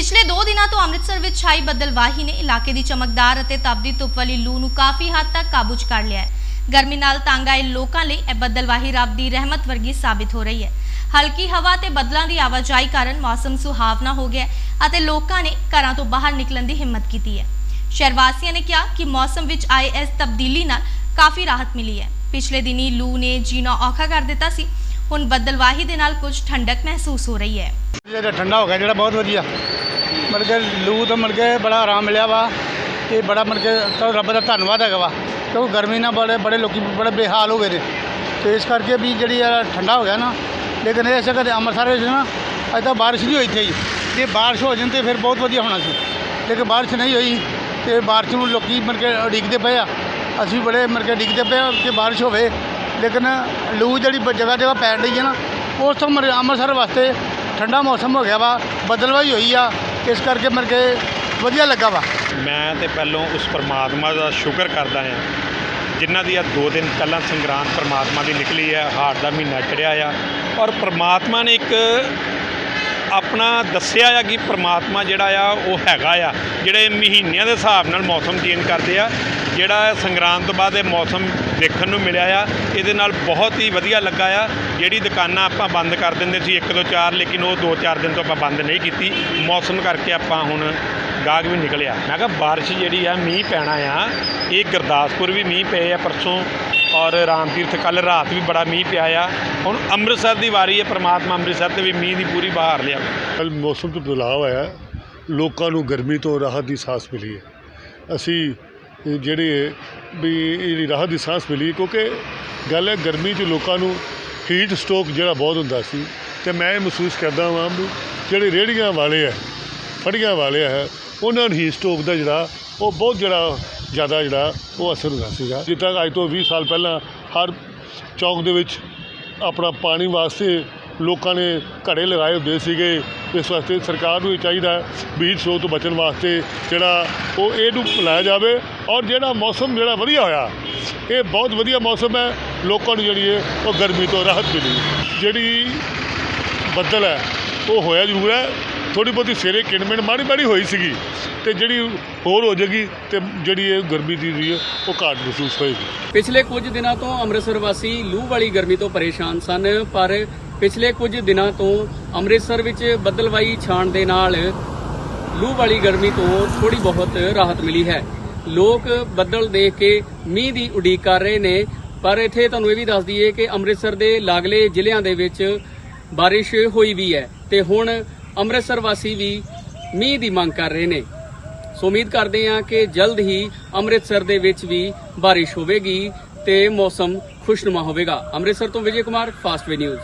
ਪਿਛਲੇ 2 ਦਿਨਾਂ ਤੋਂ ਅੰਮ੍ਰਿਤਸਰ ਵਿੱਚ ਛਾਈ ਬੱਦਲਵਾਹੀ ਨੇ ਇਲਾਕੇ ਦੀ ਚਮਕਦਾਰ ਅਤੇ ਤਪਦੀ ਧੁੱਪ ਵਾਲੀ ਲੂ ਨੂੰ ਕਾਫੀ ਹੱਦ ਤੱਕ ਕਾਬੂ 'ਚ ਕਰ ਲਿਆ ਹੈ। ਗਰਮੀ ਨਾਲ ਤੰਗ ਆਏ ਲੋਕਾਂ ਲਈ ਇਹ ਬੱਦਲਵਾਹੀ ਰੱਬ ਦੀ ਰਹਿਮਤ ਵਰਗੀ ਸਾਬਿਤ ਹੋ ਰਹੀ ਹੈ। ਹਲਕੀ ਹਵਾ ਤੇ ਬੱਦਲਾਂ ਦੀ ਆਵਾਜਾਈ ਕਾਰਨ ਮੌਸਮ ਸੁਹਾਵਣਾ ਹੋ ਗਿਆ ਅਤੇ ਲੋਕਾਂ ਨੇ ਘਰਾਂ ਤੋਂ ਬਾਹਰ ਨਿਕਲਣ ਦੀ ਹਿੰਮਤ ਕੀਤੀ ਹੈ। ਸ਼ਹਿਰ ਵਾਸੀਆਂ ਨੇ ਕਿਹਾ ਕਿ ਮੌਸਮ ਵਿੱਚ ਆਏ ਇਸ ਤਬਦੀਲੀ ਨਾਲ ਕਾਫੀ ਰਾਹਤ ਮਿਲੀ ਹੈ। ਪਿਛਲੇ ਦਿਨੀ ਲੂ ਨੇ ਜੀਣਾ ਔਖਾ ਕਰ ਦਿੱਤਾ ਸੀ। ਹੁਣ ਬੱਦਲਵਾਹੀ ਦੇ ਨਾਲ ਕੁਝ ਠੰਡਕ ਮਹਿਸੂਸ ਹੋ ਰਹੀ ਹੈ। ਜਿਹੜਾ ਠੰਡਾ ਹੋ ਗਿਆ, ਜਿਹੜਾ ਬਹੁਤ ਵਧੀਆ। ਮਤਲਬ ਕਿ ਲੂ ਤੋਂ ਮਤਲਬ ਕਿ ਬੜਾ ਆਰਾਮ ਮਿਲਿਆ ਵਾ ਤੇ ਬੜਾ ਮਤਲਬ ਕਿ ਤਾਂ ਰੱਬ ਦਾ ਧੰਨਵਾਦ ਹੈਗਾ ਵਾ। ਕਿਉਂਕਿ ਗਰਮੀ ਨਾਲ ਬੜੇ ਬੜੇ ਲੋਕ ਬੜੇ ਬੇਹਾਲ ਹੋ ਗਏ ਨੇ। ਅਤੇ ਇਸ ਕਰਕੇ ਵੀ ਜਿਹੜੀ ਆ ਠੰਡਾ ਹੋ ਗਿਆ ਨਾ, ਲੇਕਿਨ ਇਹ ਅਸਲ ਕਦੇ ਅੰਮ੍ਰਿਤਸਰ ਵਿੱਚ ਨਾ, ਅੱਜ ਤਾਂ ਬਾਰਿਸ਼ ਨਹੀਂ ਹੋਈ ਇੱਥੇ ਜੀ। ਜੇ ਬਾਰਿਸ਼ ਹੋ ਜਾਂਦੀ ਫਿਰ ਬਹੁਤ ਵਧੀਆ ਹੋਣਾ ਸੀ। ਲੇਕਿਨ ਬਾਰਿਸ਼ ਨਹੀਂ ਹੋਈ ਤੇ ਬਾਰਿਸ਼ ਨੂੰ ਲੋਕੀ ਮਤਲਬ ਕਿ ਉਡੀਕਦੇ ਪਏ ਆ। ਅਸੀਂ ਬੜੇ ਮਤਲਬ ਕਿ ਡਿੱਗਦੇ ਪਏ ਆ ਕਿ ਬਾਰਿਸ਼ ਹੋਵੇ। ਲੇਕਿਨ ਲੂ ਜਿਹੜੀ ਬ- ਜਗ੍ਹਾ ਜਗ੍ਹਾ ਪੈਣ ਰਹੀ ਹੈ ਨਾ, ਉਸ ਤੋਂ ਮਤਲਬ ਅੰਮ੍ਰਿਤਸਰ ਵਾਸਤੇ ਠੰਡਾ ਮੌਸਮ ਹੋ ਗਿਆ ਵਾ। ਬਦਲਵਾਈ ਹੋਈ ਆ। ਇਸ ਕਰਕੇ ਮਤਲਬ ਕੇ ਵਧੀਆ ਲੱਗਾ ਵਾ। ਮੈਂ ਤੇ ਪਹਿਲੋਂ ਉਸ ਪਰਮਾਤਮਾ ਦਾ ਸ਼ੁਕਰ ਕਰਦਾ ਹਾਂ। ਜਿਨ੍ਹਾਂ ਦੀ ਆ ਦੋ ਦਿਨ ਪਹਿਲਾਂ ਸੰਗਰਾਂਦ ਪਰਮਾਤਮਾ ਦੀ ਨਿਕਲੀ ਹੈ ਹਾੜ ਦਾ ਮਹੀਨਾ ਚੜਿਆ ਆ। ਔਰ ਪਰਮਾਤਮਾ ਨੇ ਇੱਕ ਆਪਣਾ ਦੱਸਿਆ ਆ ਕਿ ਪਰਮਾਤਮਾ ਜਿਹੜਾ ਆ, ਉਹ ਹੈਗਾ ਆ। ਜਿਹੜੇ ਮਹੀਨਿਆਂ ਦੇ ਹਿਸਾਬ ਨਾਲ ਮੌਸਮ ਚੇਂਜ ਕਰਦੇ ਆ ਜਿਹੜਾ ਸੰਗਰਾਂਦ ਤੋਂ ਬਾਅਦ ਇਹ ਮੌਸਮ ਦੇਖਣ ਨੂੰ ਮਿਲਿਆ ਆ, ਇਹਦੇ ਨਾਲ ਬਹੁਤ ਹੀ ਵਧੀਆ ਲੱਗਾ ਆ। ਜਿਹੜੀ ਦੁਕਾਨਾਂ ਆਪਾਂ ਬੰਦ ਕਰ ਦਿੰਦੇ ਸੀ, ਇੱਕ ਤੋਂ ਚਾਰ, ਲੇਕਿਨ ਉਹ 2-4 ਦਿਨ ਤੋਂ ਆਪਾਂ ਬੰਦ ਨਹੀਂ ਕੀਤੀ। ਮੌਸਮ ਕਰਕੇ ਆਪਾਂ ਹੁਣ ਗਾਹਕ ਵੀ ਨਿਕਲਿਆ। ਮੈਂ ਕਿਹਾ ਬਾਰਿਸ਼ ਜਿਹੜੀ ਆ, ਮੀਂਹ ਪੈਣਾ ਆ। ਇਹ ਗੁਰਦਾਸਪੁਰ ਵੀ ਮੀਂਹ ਪਏ ਆ ਪਰਸੋਂ ਔਰ ਰਾਮ ਤੀਰਥ ਕੱਲ ਰਾਤ ਵੀ ਬੜਾ ਮੀਂਹ ਪਿਆ ਆ। ਹੁਣ ਅੰਮ੍ਰਿਤਸਰ ਦੀ ਵਾਰੀ ਹੈ ਪ੍ਰਮਾਤਮਾ ਅੰਮ੍ਰਿਤਸਰ ਤੇ ਵੀ ਮੀਂਹ ਦੀ ਪੂਰੀ ਬਹਾਰ ਲਿਆ। ਕੱਲ ਮੌਸਮ 'ਚ ਬਦਲਾਅ ਆਇਆ। ਲੋਕਾਂ ਨੂੰ ਗਰਮੀ ਤੋਂ ਰਾਹਤ ਦੀ ਸਾਹ ਮਿਲੀ ਹੈ। ਅਸੀਂ ਜਿਹੜੇ ਵੀ ਜਿਹੜੀ ਰਾਹਤ ਦੀ ਸਾਂਸ ਮਿਲੀ, ਕਿਉਂਕਿ ਗੱਲ ਹੈ ਗਰਮੀ 'ਚ ਲੋਕਾਂ ਨੂੰ ਹੀਟ ਸਟੋਕ ਜਿਹੜਾ ਬਹੁਤ ਹੁੰਦਾ ਸੀ। ਤੇ ਮੈਂ ਇਹ ਮਹਿਸੂਸ ਕਰਦਾ ਹਾਂ ਵੀ ਜਿਹੜੇ ਰੇਹੜੀਆਂ ਵਾਲੇ ਆ, ਫੜੀਆਂ ਵਾਲੇ ਆ, ਉਹਨਾਂ ਨੂੰ ਹੀਟ ਸਟੋਕ ਦਾ ਜਿਹੜਾ, ਉਹ ਬਹੁਤ ਜਿਹੜਾ ਜ਼ਿਆਦਾ ਜਿਹੜਾ ਉਹ ਅਸਰ ਹੁੰਦਾ ਸੀਗਾ। ਜਿੱਦਾਂ ਅੱਜ ਤੋਂ 20 ਸਾਲ ਪਹਿਲਾਂ ਹਰ ਚੌਂਕ ਦੇ ਵਿੱਚ ਆਪਣਾ ਪਾਣੀ ਵਾਸਤੇ ਲੋਕਾਂ ਨੇ ਘੜੇ ਲਗਾਏ ਹੁੰਦੇ ਸੀਗੇ। ਇਸ ਵਾਸਤੇ ਸਰਕਾਰ ਨੂੰ ਇਹ ਚਾਹੀਦਾ ਬੀਜ ਵੀ ਤੋਂ ਬਚਣ ਵਾਸਤੇ ਜਿਹੜਾ ਉਹ ਇਹਨੂੰ ਲਾਇਆ ਜਾਵੇ ਔਰ ਜਿਹੜਾ ਮੌਸਮ ਜਿਹੜਾ ਵਧੀਆ ਹੋਇਆ, ਇਹ ਬਹੁਤ ਵਧੀਆ ਮੌਸਮ ਹੈ। ਲੋਕਾਂ ਨੂੰ ਜਿਹੜੀ ਹੈ ਉਹ ਗਰਮੀ ਤੋਂ ਰਾਹਤ ਮਿਲੀ। ਜਿਹੜੀ ਬੱਦਲ ਹੈ, ਉਹ ਹੋਇਆ ਜ਼ਰੂਰ ਹੈ। ਥੋੜੀ ਬਹੁਤੀ ਸਵੇਰੇ ਕਿਣਮਿਣ ਮਾੜੀ ਮਾੜੀ ਹੋਈ ਸੀਗੀ ਤੇ ਜਿਹੜੀ ਹੋਰ ਹੋ ਜਾਏਗੀ ਤੇ ਜਿਹੜੀ ਇਹ ਗਰਮੀ ਦੀ ਜਿਹੜੀ ਉਹ ਘਾਟ ਮਹਿਸੂਸ ਹੋਏਗੀ। ਪਿਛਲੇ ਕੁਝ ਦਿਨਾਂ ਤੋਂ ਅੰਮ੍ਰਿਤਸਰ ਵਾਸੀ ਲੂ ਵਾਲੀ ਗਰਮੀ ਤੋਂ ਪਰੇਸ਼ਾਨ ਸਨ, ਪਰ ਪਿਛਲੇ ਕੁਝ ਦਿਨਾਂ ਤੋਂ ਅੰਮ੍ਰਿਤਸਰ ਵਿੱਚ ਬੱਦਲਵਾਈ ਛਾਣ ਦੇ ਨਾਲ ਲੂ ਵਾਲੀ ਗਰਮੀ ਤੋਂ ਥੋੜੀ ਬਹੁਤ ਰਾਹਤ ਮਿਲੀ ਹੈ। ਲੋਕ ਬੱਦਲ ਦੇਖ ਕੇ ਮੀਂਹ ਦੀ ਉਡੀਕ ਕਰ ਰਹੇ ਨੇ, ਪਰ ਇੱਥੇ ਤੁਹਾਨੂੰ ਇਹ ਵੀ ਦੱਸ ਦਈਏ ਕਿ ਅੰਮ੍ਰਿਤਸਰ ਦੇ ਲਾਗਲੇ ਜ਼ਿਲ੍ਹਿਆਂ ਦੇ ਵਿੱਚ ਬਾਰਿਸ਼ ਹੋਈ ਵੀ ਹੈ ਤੇ ਹੁਣ ਅੰਮ੍ਰਿਤਸਰ ਵਾਸੀ ਵੀ ਮੀਂਹ ਦੀ ਮੰਗ ਕਰ ਰਹੇ ਨੇ। ਸੋ ਉਮੀਦ ਕਰਦੇ ਹਾਂ ਕਿ ਜਲਦ ਹੀ ਅੰਮ੍ਰਿਤਸਰ ਦੇ ਵਿੱਚ ਵੀ ਬਾਰਿਸ਼ ਹੋਵੇਗੀ ਤੇ ਮੌਸਮ ਖੁਸ਼ਨੁਮਾ ਹੋਵੇਗਾ। ਅੰਮ੍ਰਿਤਸਰ ਤੋਂ ਵਿਜੇ ਕੁਮਾਰ ਫਾਸਟਵੇ ਨਿਊਜ਼